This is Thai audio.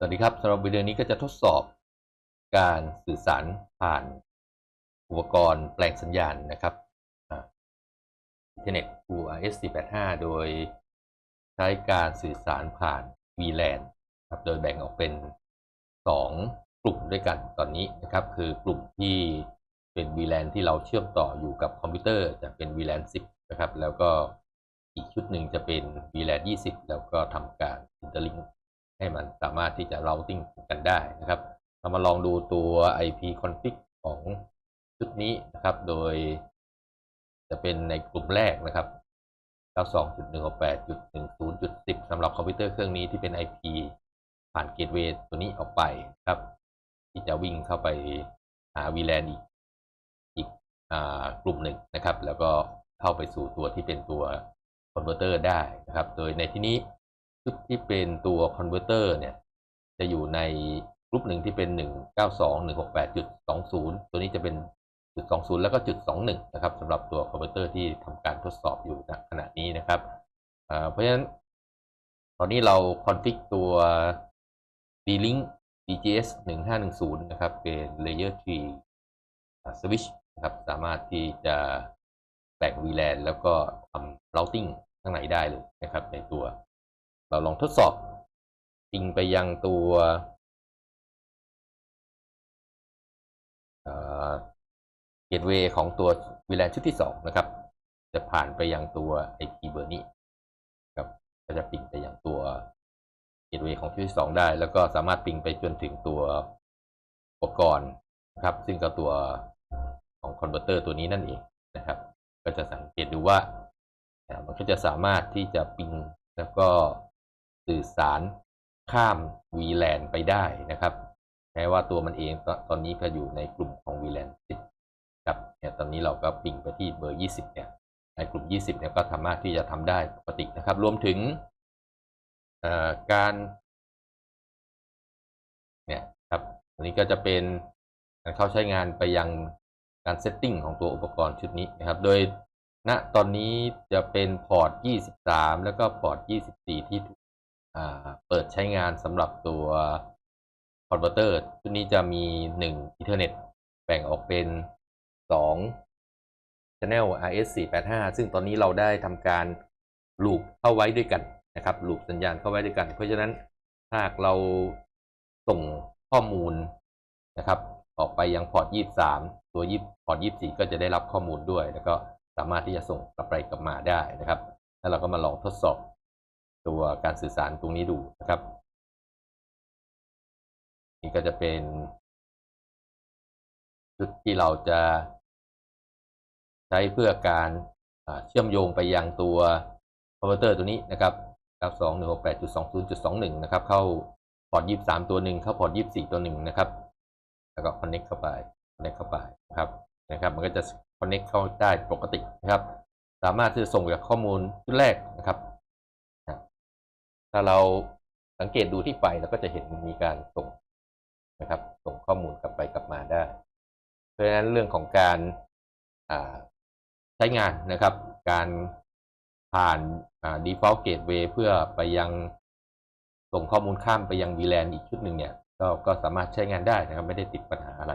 สวัสดีครับสำหรับวิดีโอนี้ก็จะทดสอบการสื่อสารผ่านอุปกรณ์แปลงสัญญาณนะครับอินเทอร์เน็ต URS 485 โดยใช้การสื่อสารผ่าน VLAN ครับโดยแบ่งออกเป็น 2 กลุ่มด้วยกันตอนนี้นะครับ คือกลุ่มที่เป็น VLAN ที่เราเชื่อมต่ออยู่กับคอมพิวเตอร์จะเป็น VLAN 10 นะครับ แล้วก็อีกชุดหนึ่งจะเป็น VLAN 20 แล้วก็ทำการ interlink ให้มันสามารถที่จะ routing กันได้นะครับ เรามาลองดูตัว IP config ของชุดนี้นะครับ โดย จะเป็นในกลุ่มแรกนะครับ92.168.10.10สำหรับคอมพิวเตอร์เครื่องนี้ที่เป็น IP ผ่านเกตเวย์ตัวนี้ออกไปครับ ที่จะวิ่งเข้าไปหา VLAN อีกอีกกลุ่มหนึ่งนะครับ แล้วก็เข้าไปสู่ตัวที่เป็นตัวคอนเวอร์เตอร์ได้นะครับ โดยในที่นี้ ชุดที่เป็นตัวคอนเวอร์เตอร์เนี่ย จะอยู่ในกลุ่มหนึ่งที่เป็น 192.168.20 ตัวนี้จะเป็นจุด20 แล้วก็จุด21 นะครับสำหรับตัวคอมพิวเตอร์ที่ทำการทดสอบอยู่ณขณะนี้นะครับเพราะฉะนั้น ตอนนี้เราคอนฟิกตัว D-Link DGS 1510 นะครับ เป็น Layer 3 Switch นะครับ สามารถที่จะแบ่ง VLAN แล้วก็ทำ routing ข้างในได้เลยนะครับ ในตัว เราลองทดสอบปิงไปยังตัวเกตเวย์ของตัว VLAN ชุดที่2นะครับ จะผ่านไปยังตัว IP เบอร์นี้ครับก็จะปิงไปยังตัวเกตเวย์ของชุดที่2ได้ แล้วก็สามารถปิงไปจนถึงตัวอุปกรณ์นะครับ ซึ่งก็ตัวของคอนเวอร์เตอร์ตัวนี้นั่นเองนะครับ ก็จะสังเกตดูว่ามันก็จะสามารถที่จะปิงแล้วก็ สื่อสารข้าม VLAN ไปได้นะครับแม้ว่าตัวมันเองตอนนี้ก็อยู่ในกลุ่มของ VLAN 10ครับเนี่ยตอนนี้เราก็ปิ่งไปที่เบอร์ 20 เนี่ย ในกลุ่ม 20 เนี่ยก็สามารถที่จะทำได้ปกตินะครับ รวมถึงการเนี่ยครับอันนี้ก็จะเป็นการเข้าใช้งานไปยังการเซตติ้งของตัวอุปกรณ์ชุดนี้นะครับ โดยณตอนนี้จะเป็นพอร์ต 23 แล้วก็พอร์ต 24 ที่ เปิดใช้งานสำหรับตัวคอนเวอร์เตอร์ชุดนี้จะมี 1 Ethernet แบ่งออกเป็น 2 Channel RS485 ซึ่งตอนนี้เราได้ทำการลูปเข้าไว้ด้วยกันนะครับลูปสัญญาณเข้าไว้ด้วยกัน เพราะฉะนั้นถ้าเราส่งข้อมูลนะครับ ออกไปยังพอร์ต 23 ตัว20พอร์ต 24 ก็จะได้รับข้อมูลด้วย แล้วก็สามารถที่จะส่งกลับไปกลับมาได้นะครับ แล้วเราก็มาลองทดสอบ ตัวการสื่อสารตรงนี้ดูนะครับ นี่ก็จะเป็นจุดที่เราจะใช้เพื่อการเชื่อมโยงไปยังตัวคอมพิวเตอร์ตัวนี้นะครับ92.168.20.21นะครับ เข้าพอร์ต23ตัวหนึ่งเข้าพอร์ต24ตัวหนึ่งนะครับ แล้วก็คอนเน็กเข้าไปคอนเน็กเข้าไปนะครับนะครับ มันก็จะคอนเน็กเข้าได้ปกตินะครับ สามารถที่จะส่งจากข้อมูลชุดแรกนะครับ ถ้าเราสังเกตดูที่ไฟเราก็จะเห็นมีการส่งนะครับ ส่งข้อมูลกลับไปกลับมาได้ เพราะฉะนั้นเรื่องของการใช้งานนะครับ การผ่าน default gateway เพื่อไปยังส่งข้อมูลข้ามไปยัง VLAN อีกชุดหนึ่งเนี่ย ก็ก็สามารถใช้งานได้นะครับ ไม่ได้ติดปัญหาอะไร